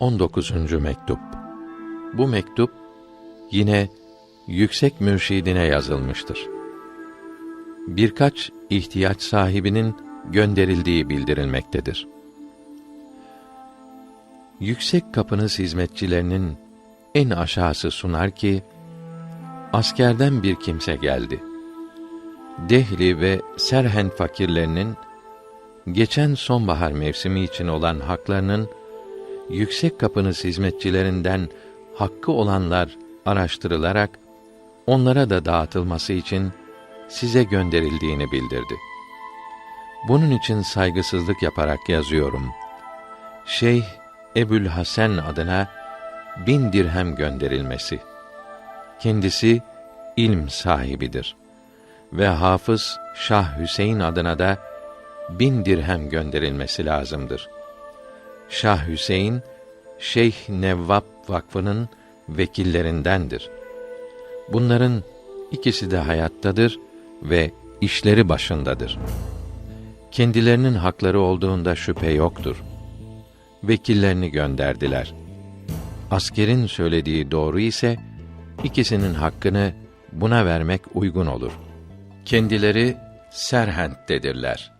19. mektup. Bu mektup yine yüksek mürşidine yazılmıştır. Birkaç ihtiyaç sahibinin gönderildiği bildirilmektedir. Yüksek kapınız hizmetçilerinin en aşağısı sunar ki askerden bir kimse geldi. Dehli ve Serhend fakirlerinin geçen sonbahar mevsimi için olan haklarının yüksek kapınız hizmetçilerinden hakkı olanlar araştırılarak onlara da dağıtılması için size gönderildiğini bildirdi. Bunun için saygısızlık yaparak yazıyorum. Şeyh Ebül Hasan adına bin dirhem gönderilmesi. Kendisi ilm sahibidir. Ve Hafız Şah Hüseyin adına da bin dirhem gönderilmesi lazımdır. Şah Hüseyin, Şeyh Nevvab Vakfı'nın vekillerindendir. Bunların ikisi de hayattadır ve işleri başındadır. Kendilerinin hakları olduğunda şüphe yoktur. Vekillerini gönderdiler. Askerin söylediği doğru ise ikisinin hakkını buna vermek uygun olur. Kendileri Serhent'tedirler.